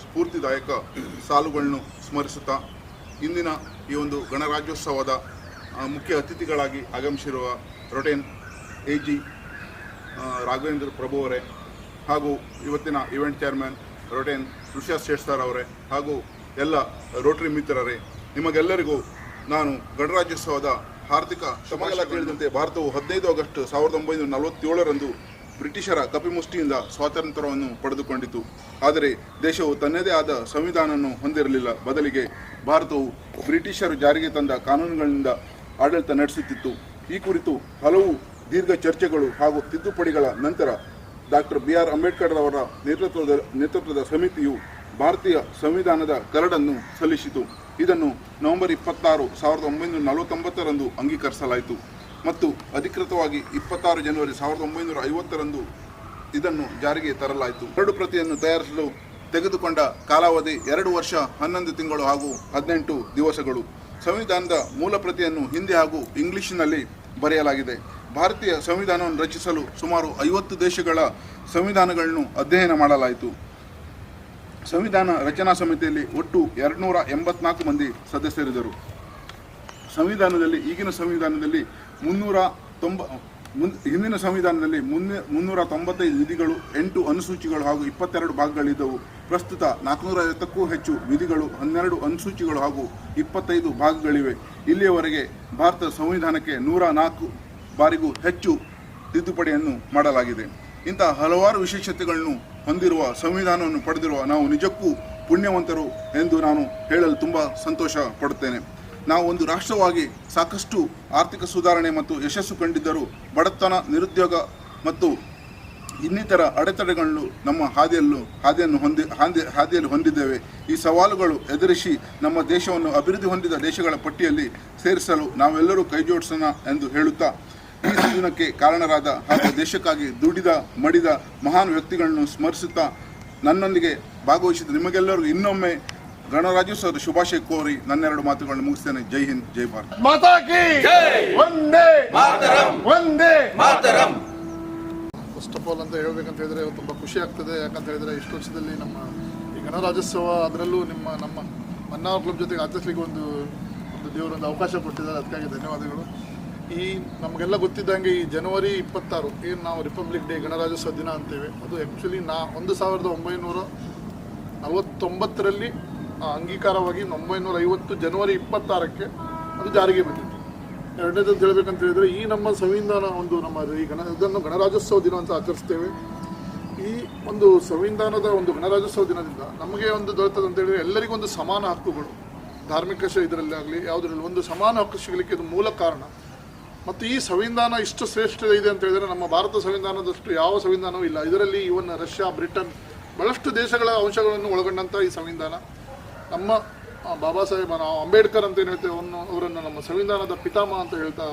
ಸ್ಫೂರ್ತಿದಾಯಕ ಸಾಲುಗಳನ್ನು ಸ್ಮರಿಸುತ್ತಾ ಇಂದಿನ ಈ ಒಂದು ಗಣರಾಜ್ಯೋತ್ಸವದ ಮುಖ್ಯ ಅತಿಥಿಗಳಾಗಿ ಆಗಮಿಸಿರುವ rotarian A G Raghavendra Prabhu ಅವರೇ ಹಾಗೂ ಇವತ್ತಿನ ಇವೆಂಟ್ ಚೇರ್ಮನ್ ರೊಟೇನ್ ಋಷಾ ಶೇಷ್ ಅವರೇ ಹಾಗೂ ಎಲ್ಲ ರೋಟರಿ ಮಿತ್ರರೇ, ನಿಮಗೆಲ್ಲರಿಗೂ ನಾನು ಗಣರಾಜ್ಯೋತ್ಸವದ ಹಾರ್ದಿಕ ತಮಗೆಲ್ಲ ತಿಳಿದಂತೆ ಭಾರತವು ಹದಿನೈದು ಆಗಸ್ಟ್ ಸಾವಿರದ ಒಂಬೈನೂರ ನಲವತ್ತೇಳರಂದು ಬ್ರಿಟಿಷರ ಕಪಿಮುಷ್ಟಿಯಿಂದ ಸ್ವಾತಂತ್ರ್ಯವನ್ನು ಪಡೆದುಕೊಂಡಿತು. ಆದರೆ ದೇಶವು ತನ್ನದೇ ಆದ ಸಂವಿಧಾನವನ್ನು ಹೊಂದಿರಲಿಲ್ಲ. ಬದಲಿಗೆ ಭಾರತವು ಬ್ರಿಟಿಷರು ಜಾರಿಗೆ ತಂದ ಕಾನೂನುಗಳಿಂದ ಆಡಳಿತ ನಡೆಸುತ್ತಿತ್ತು ಈ ಕುರಿತು ಹಲವು ದೀರ್ಘ ಚರ್ಚೆಗಳು ಹಾಗೂ ತಿದ್ದುಪಡಿಗಳ ನಂತರ ಡಾಕ್ಟರ್ ಬಿ ಆರ್ ಅಂಬೇಡ್ಕರ್ ಅವರ ನೇತೃತ್ವದ ನೇತೃತ್ವದ ಸಮಿತಿಯು ಭಾರತೀಯ ಸಂವಿಧಾನದ ಕರಡನ್ನು ಸಲ್ಲಿಸಿತು. ಇದನ್ನು ನವೆಂಬರ್ ಇಪ್ಪತ್ತಾರು, ಸಾವಿರದ ಒಂಬೈನೂರ ನಲವತ್ತೊಂಬತ್ತರಂದು ಅಂಗೀಕರಿಸಲಾಯಿತು ಮತ್ತು ಅಧಿಕೃತವಾಗಿ ಇಪ್ಪತ್ತಾರು ಜನವರಿ ಸಾವಿರದ ಒಂಬೈನೂರ ಐವತ್ತರಂದು ಇದನ್ನು ಜಾರಿಗೆ ತರಲಾಯಿತು. ಕರಡು ಪ್ರತಿಯನ್ನು ತಯಾರಿಸಲು ತೆಗೆದುಕೊಂಡ ಕಾಲಾವಧಿ ಎರಡು ವರ್ಷ, ಹನ್ನೊಂದು ತಿಂಗಳು ಹಾಗೂ ಹದಿನೆಂಟು ದಿವಸಗಳು. ಸಂವಿಧಾನದ ಮೂಲ ಪ್ರತಿಯನ್ನು ಹಿಂದಿ ಹಾಗೂ ಇಂಗ್ಲಿಷಿನಲ್ಲಿ ಬರೆಯಲಾಗಿದೆ. ಭಾರತೀಯ ಸಂವಿಧಾನವನ್ನು ರಚಿಸಲು ಸುಮಾರು ಐವತ್ತು ದೇಶಗಳ ಸಂವಿಧಾನಗಳನ್ನು ಅಧ್ಯಯನ ಮಾಡಲಾಯಿತು. ಸಂವಿಧಾನ ರಚನಾ ಸಮಿತಿಯಲ್ಲಿ ಒಟ್ಟು ಎರಡುನೂರ ಎಂಬತ್ನಾಲ್ಕು ಮಂದಿ ಸದಸ್ಯರಿದ್ದರು. ಸಂವಿಧಾನದಲ್ಲಿ, ಈಗಿನ ಸಂವಿಧಾನದಲ್ಲಿ ಮುನ್ನೂರ ತೊಂಬ ಹಿಂದಿನ ಸಂವಿಧಾನದಲ್ಲಿ ಮುನ್ನ, ಮುನ್ನೂರ ತೊಂಬತ್ತೈದು ವಿಧಿಗಳು, ಎಂಟು ಅನುಸೂಚಿಗಳು ಹಾಗೂ ಇಪ್ಪತ್ತೆರಡು ಭಾಗಗಳಿದ್ದವು. ಪ್ರಸ್ತುತ ನಾಲ್ಕುನೂರ ಐವತ್ತಕ್ಕೂ ಹೆಚ್ಚು ವಿಧಿಗಳು, ಹನ್ನೆರಡು ಅನುಸೂಚಿಗಳು ಹಾಗೂ ಇಪ್ಪತ್ತೈದು ಭಾಗಗಳಿವೆ. ಇಲ್ಲಿಯವರೆಗೆ ಭಾರತ ಸಂವಿಧಾನಕ್ಕೆ ನೂರ ನಾಲ್ಕು ಬಾರಿಗೂ ಹೆಚ್ಚು ತಿದ್ದುಪಡಿಯನ್ನು ಮಾಡಲಾಗಿದೆ. ಇಂತಹ ಹಲವಾರು ವಿಶೇಷತೆಗಳನ್ನು ಹೊಂದಿರುವ ಸಂವಿಧಾನವನ್ನು ಪಡೆದಿರುವ ನಾವು ನಿಜಕ್ಕೂ ಪುಣ್ಯವಂತರು ಎಂದು ನಾನು ಹೇಳಲು ತುಂಬ ಸಂತೋಷ ಪಡುತ್ತೇನೆ. ನಾವು ಒಂದು ರಾಷ್ಟ್ರವಾಗಿ ಸಾಕಷ್ಟು ಆರ್ಥಿಕ ಸುಧಾರಣೆ ಮತ್ತು ಯಶಸ್ಸು ಕಂಡಿದ್ದರೂ ಬಡತನ, ನಿರುದ್ಯೋಗ ಮತ್ತು ಇನ್ನಿತರ ಅಡೆತಡೆಗಳನ್ನು ನಮ್ಮ ಹಾದಿಯಲ್ಲೂ, ಹಾದಿಯನ್ನು ಹೊಂದಿ, ಹಾದಿ, ಹಾದಿಯಲ್ಲಿ ಹೊಂದಿದ್ದೇವೆ. ಈ ಸವಾಲುಗಳು ಎದುರಿಸಿ ನಮ್ಮ ದೇಶವನ್ನು ಅಭಿವೃದ್ಧಿ ಹೊಂದಿದ ದೇಶಗಳ ಪಟ್ಟಿಯಲ್ಲಿ ಸೇರಿಸಲು ನಾವೆಲ್ಲರೂ ಕೈಜೋಡಿಸೋಣ ಎಂದು ಹೇಳುತ್ತಾ, ಈ ಜೀವನಕ್ಕೆ ಕಾರಣರಾದ ಹಾಗೂ ದೇಶಕ್ಕಾಗಿ ದುಡಿದ, ಮಡಿದ ಮಹಾನ್ ವ್ಯಕ್ತಿಗಳನ್ನು ಸ್ಮರಿಸುತ್ತಾ ನನ್ನೊಂದಿಗೆ ಭಾಗವಹಿಸಿದ ನಿಮಗೆಲ್ಲರಿಗೂ ಇನ್ನೊಮ್ಮೆ ಗಣರಾಜ್ಯೋತ್ಸವದ ಶುಭಾಶಯ ಕೋರಿ ನನ್ನೆರಡು ಮಾತುಗಳನ್ನು ಮುಗಿಸ್ತೇನೆ. ಜೈ ಹಿಂದ್ ಜೈ ಭಾರತ್. ಮಾತಾ ಕಿ! ಒಂದೇ ಮಾತರಂ! ಫಸ್ಟ್ ಆಫ್ ಆಲ್ ಅಂತ ಹೇಳ್ಬೇಕಂತ ಹೇಳಿದ್ರೆ ತುಂಬ ಖುಷಿ ಆಗ್ತದೆ. ಯಾಕಂತ ಹೇಳಿದ್ರೆ ಇಷ್ಟು ವರ್ಷದಲ್ಲಿ ನಮ್ಮ ಈ ಗಣರಾಜ್ಯೋತ್ಸವ ಅದರಲ್ಲೂ ನಿಮ್ಮ ನಮ್ಮ ಮನ್ನಾರ್ ಕ್ಲಬ್ ಜೊತೆಗೆ ಆಚರಿಸಲಿಕ್ಕೆ ಒಂದು ಒಂದು ದೇವರೊಂದು ಅವಕಾಶ ಕೊಟ್ಟಿದ್ದಾರೆ. ಅದಕ್ಕಾಗಿ ಧನ್ಯವಾದಗಳು. ಈ ನಮಗೆಲ್ಲ ಗೊತ್ತಿದ್ದಂಗೆ ಈ ಜನವರಿ ಇಪ್ಪತ್ತಾರು ಏನು ನಾವು ರಿಪಬ್ಲಿಕ್ ಡೇ ಗಣರಾಜ್ಯೋತ್ಸವ ದಿನ ಅಂತೇವೆ. ಅದು ಆ್ಯಕ್ಚುಲಿ ನಾ ಒಂದು ಸಾವಿರದ ಒಂಬೈನೂರ ನಲವತ್ತೊಂಬತ್ತರಲ್ಲಿ ಅಂಗೀಕಾರವಾಗಿ ಒಂಬೈನೂರ ಐವತ್ತು ಜನವರಿ ಇಪ್ಪತ್ತಾರಕ್ಕೆ ಅದು ಜಾರಿಗೆ ಬಂದಿತ್ತು. ಎರಡನೇದು ಅಂತ ಹೇಳ್ಬೇಕಂತ ಹೇಳಿದ್ರೆ ಈ ನಮ್ಮ ಸಂವಿಧಾನ ಒಂದು ನಮ್ಮ ಈ ಗಣ, ಇದನ್ನು ಗಣರಾಜ್ಯೋತ್ಸವ ದಿನ ಅಂತ ಆಚರಿಸ್ತೇವೆ. ಈ ಒಂದು ಸಂವಿಧಾನದ ಒಂದು ಗಣರಾಜ್ಯೋತ್ಸವ ದಿನದಿಂದ ನಮಗೆ ಒಂದು ದೊರೆತದೆ ಅಂತ ಹೇಳಿದ್ರೆ ಎಲ್ಲರಿಗೂ ಒಂದು ಸಮಾನ ಹಕ್ಕುಗಳು. ಧಾರ್ಮಿಕ ಇದರಲ್ಲಿ ಆಗಲಿ, ಯಾವುದರಲ್ಲಿ ಒಂದು ಸಮಾನ ಹಕ್ಕು ಸಿಗಲಿಕ್ಕೆ ಇದು ಮೂಲ ಕಾರಣ. ಮತ್ತು ಈ ಸಂವಿಧಾನ ಇಷ್ಟು ಶ್ರೇಷ್ಠ ಇದೆ ಅಂತ ಹೇಳಿದ್ರೆ ನಮ್ಮ ಭಾರತ ಸಂವಿಧಾನದಷ್ಟು ಯಾವ ಸಂವಿಧಾನವೂ ಇಲ್ಲ. ಇದರಲ್ಲಿ ಇವನ್ ರಷ್ಯಾ, ಬ್ರಿಟನ್, ಬಹಳಷ್ಟು ದೇಶಗಳ ಅಂಶಗಳನ್ನು ಒಳಗೊಂಡಂಥ ಈ ಸಂವಿಧಾನ. ನಮ್ಮ ಬಾಬಾ ಸಾಹೇಬ, ನಾವು ಅಂಬೇಡ್ಕರ್ ಅಂತ ಏನು ಹೇಳ್ತೇವೆ ಅವನು ಅವರನ್ನು ನಮ್ಮ ಸಂವಿಧಾನದ ಪಿತಾಮ ಅಂತ ಹೇಳ್ತಾ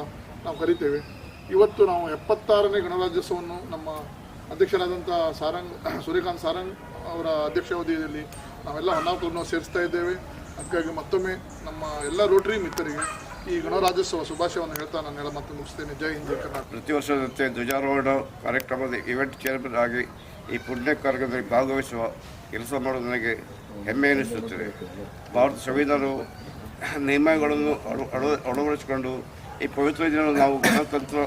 ನಾವು ಕರಿತೇವೆ. ಇವತ್ತು ನಾವು ಎಪ್ಪತ್ತಾರನೇ ಗಣರಾಜ್ಯೋತ್ಸವವನ್ನು ನಮ್ಮ ಅಧ್ಯಕ್ಷರಾದಂಥ ಸಾರಂಗ್, ಸೂರ್ಯಕಾಂತ್ ಸಾರಂಗ್ ಅವರ ಅಧ್ಯಕ್ಷಾವಧಿಯಲ್ಲಿ ನಾವೆಲ್ಲ ಹೊನ್ನಾಪುರನ್ನು ಸೇರಿಸ್ತಾ ಇದ್ದೇವೆ. ಅದಕ್ಕಾಗಿ ಮತ್ತೊಮ್ಮೆ ನಮ್ಮ ಎಲ್ಲ ರೋಟರಿ ಮಿತ್ರರಿಗೆ ಈ ಗಣರಾಜ್ಯೋತ್ಸವ ಶುಭಾಶಯವನ್ನು ಹೇಳ್ತಾ ನಾನು ಹೇಳ ಮತ್ತೆ ಮುಗಿಸ್ತೇನೆ. ಜೈ ಹಿಂದ್ ಕರ್ನಾಟಕ. ಪ್ರತಿ ವರ್ಷದಂತೆ ಧ್ವಜಾರೋಹಣ ಕಾರ್ಯಕ್ರಮದ ಇವೆಂಟ್ ಚೇರ್ಮನ್ ಆಗಿ ಈ ಪುಣ್ಯ ಕಾರ್ಯಕ್ರಮದಲ್ಲಿ ಭಾಗವಹಿಸುವ ಕೆಲಸ ಮಾಡೋದು ನನಗೆ ಹೆಮ್ಮೆ ಎನಿಸುತ್ತದೆ. ಭಾರತ ಸಂವಿಧಾನವು ನಿಯಮಗಳನ್ನು ಅಳು ಅಳು, ಅಳವಡಿಸಿಕೊಂಡು ಈ ಪವಿತ್ರ ದಿನವನ್ನು ನಾವು ಗಣತಂತ್ರ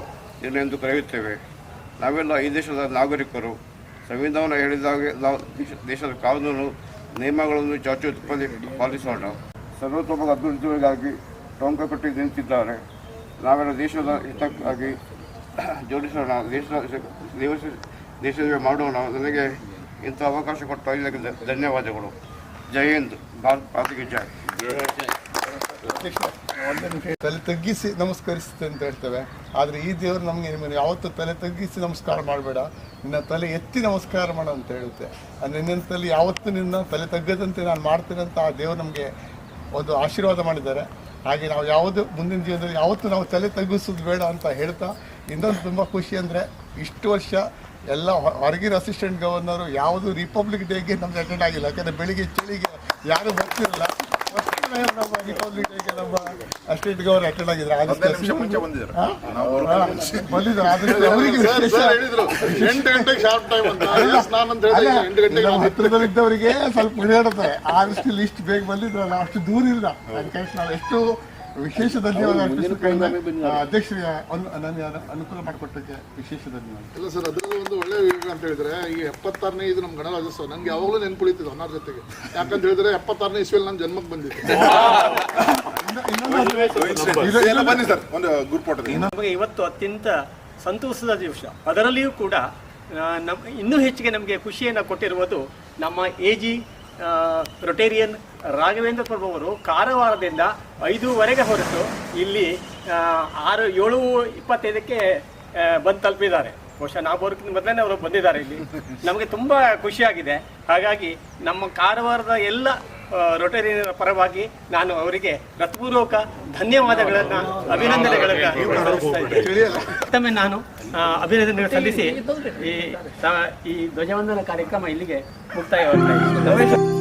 ದಿನ ಎಂದು ಕರೆಯುತ್ತೇವೆ. ನಾವೆಲ್ಲ ಈ ದೇಶದ ನಾಗರಿಕರು. ಸಂವಿಧಾನ ಹೇಳಿದಾಗೆ ನಾವು ದೇಶ- ದೇಶದ ಕಾನೂನು, ನಿಯಮಗಳನ್ನು ಚಾಚು ತಪ್ಪದೆ ಪಾಲಿಸೋಣ. ಸರ್ವೋತ್ತಮ ಅಭಿವೃದ್ಧಿಗಾಗಿ ಟೊಂಕ ಕಟ್ಟಿ ನಿಂತಿದ್ದಾರೆ. ನಾವೆಲ್ಲ ದೇಶದ ಹಿತಕ್ಕಾಗಿ ಜೋಡಿಸೋಣ. ದೇಶ ದೇಶ ಮಾಡೋಣ. ನನಗೆ ಇಂಥ ಅವಕಾಶ ಕೊಟ್ಟ ಇದಕ್ಕೆ ಧನ್ಯವಾದಗಳು. ಜೈ ಹಿಂದ್. ಭಾರತ್ ಮಾತಿಗೆ ಜೈ. ತಲೆ ತಗ್ಗಿಸಿ ನಮಸ್ಕರಿಸುತ್ತೆ ಅಂತ ಹೇಳ್ತೇವೆ. ಆದರೆ ಈ ದೇವರು ನಮಗೆ ನಿಮ್ಮನ್ನು ಯಾವತ್ತೂ ತಲೆ ತಗ್ಗಿಸಿ ನಮಸ್ಕಾರ ಮಾಡಬೇಡ. ನಿನ್ನ ತಲೆ ಎತ್ತಿ ನಮಸ್ಕಾರ ಮಾಡು ಅಂತ ಹೇಳುತ್ತೆ. ಅಂದರೆ ನಿನ್ನ ತಲೆ ಯಾವತ್ತೂ ನಿನ್ನ ತಲೆ ತಗ್ಗದಂತೆ ನಾನು ಮಾಡ್ತೇನೆ ಅಂತ ಆ ದೇವರು ನಮಗೆ ಒಂದು ಆಶೀರ್ವಾದ ಮಾಡಿದ್ದಾರೆ. ಹಾಗೆ ನಾವು ಯಾವುದು ಮುಂದಿನ ಜೀವನದಲ್ಲಿ ಯಾವತ್ತೂ ನಾವು ತಲೆ ತಗ್ಗಿಸೋದು ಬೇಡ ಅಂತ ಹೇಳ್ತಾ ಇನ್ನೊಂದು ತುಂಬ ಖುಷಿ ಅಂದರೆ ಇಷ್ಟು ವರ್ಷ ಎಲ್ಲ ಹೊರಗಿನ ಅಸಿಸ್ಟೆಂಟ್ ಗವರ್ನರು ಯಾವುದು ರಿಪಬ್ಲಿಕ್ ಡೇಗೆ ನಮ್ಗೆ ಅಟೆಂಡ್ ಆಗಿಲ್ಲ. ಯಾಕಂದರೆ ಬೆಳಿಗ್ಗೆ ಚಳಿಗೆ ಯಾರು ಬರ್ತಿರಲ್ಲ. ನಮ್ಮ ರಿಪಬ್ಲಿಕ್ ಡೇಗೆ ನಮ್ಮ ಅಸಿಸ್ಟೆಂಟ್ ಗವರ್ನರ್ ಅಟೆಂಡ್ ಆಗಿದ್ರು. ಗಂಟೆಗೆ ನಮ್ಮ ಹತ್ರದಲ್ಲಿದ್ದವರಿಗೆ ಸ್ವಲ್ಪ ಓಡಾಡುತ್ತೆ ಆದಷ್ಟು ಲಿಸ್ಟ್ ಬೇಗ ಬಂದಿದ್ರಲ್ಲ ಅಷ್ಟು ದೂರ ಇಲ್ಲ. ಅದಕ್ಕೆ ನಾವು ಎಷ್ಟು ವಿಶೇಷ ಧನ್ಯವಾದ ಅಧ್ಯಕ್ಷರಿಗೆ ಅನು- ನನಗೆ ಅನುಕೂಲ ಮಾಡಿಕೊಟ್ಟಕ್ಕೆ ವಿಶೇಷ ಧನ್ಯವಾದ. ಇಲ್ಲ ಸರ್ ಅದರಲ್ಲಿ ಒಂದು ಒಳ್ಳೆ ವಿಷಯ ಅಂತ ಹೇಳಿದ್ರೆ ಈ ಎಪ್ಪತ್ತಾರನೇ ಇದು ನಮ್ಮ ಗಣರಾಜ್ಯೋತ್ಸವ ನನಗೆ ಯಾವಾಗಲೂ ನೆನ್ಪುಳಿತಿದ್ದು ಅನ್ನೋರ ಜೊತೆಗೆ. ಯಾಕಂತ ಹೇಳಿದ್ರೆ ಎಪ್ಪತ್ತಾರನೇ ಇಸ್ವಿಯಲ್ಲಿ ನಾನು ಜನ್ಮಕ್ಕೆ ಬಂದಿದ್ದೆ ಎಲ್ಲ ಬನ್ನಿ ಸರ್ ಒಂದು ಗ್ರೂಪ್ ಫೋಟೋ ನಮಗೆ ಇವತ್ತು ಅತ್ಯಂತ ಸಂತೋಷದ ದಿವಸ. ಅದರಲ್ಲಿಯೂ ಕೂಡ ನಮ್ಮ ನಮ್ ಇನ್ನೂ ಹೆಚ್ಚಿಗೆ ನಮಗೆ ಖುಷಿಯನ್ನು ಕೊಟ್ಟಿರುವುದು ನಮ್ಮ A G rotarian Raghavendra Prabhu ಅವರು ಕಾರವಾರದಿಂದ ಐದೂವರೆಗೆ ಹೊರಟು ಇಲ್ಲಿ ಆರು, ಏಳು, ಇಪ್ಪತ್ತೈದಕ್ಕೆ ಬಂದು ತಲುಪಿದ್ದಾರೆ. ಬಹುಶಃ ನಾವು ಬರೋಕ್ಕಿಂತ ಮೊದಲೇ ಅವರು ಬಂದಿದ್ದಾರೆ ಇಲ್ಲಿ. ನಮಗೆ ತುಂಬ ಖುಷಿಯಾಗಿದೆ. ಹಾಗಾಗಿ ನಮ್ಮ ಕಾರವಾರದ ಎಲ್ಲ ರೊಟೇರಿಯನ್ ಪರವಾಗಿ ನಾನು ಅವರಿಗೆ ಹೃತ್ಪೂರ್ವಕ ಧನ್ಯವಾದಗಳನ್ನು, ಅಭಿನಂದನೆಗಳನ್ನು ನಾನು ಅಭಿನಂದನೆ ಸಲ್ಲಿಸಿ ಈ ಈ ಧ್ವಜವಂದನ ಕಾರ್ಯಕ್ರಮ ಇಲ್ಲಿಗೆ ಮುಕ್ತಾಯವಾಗ್ತಾ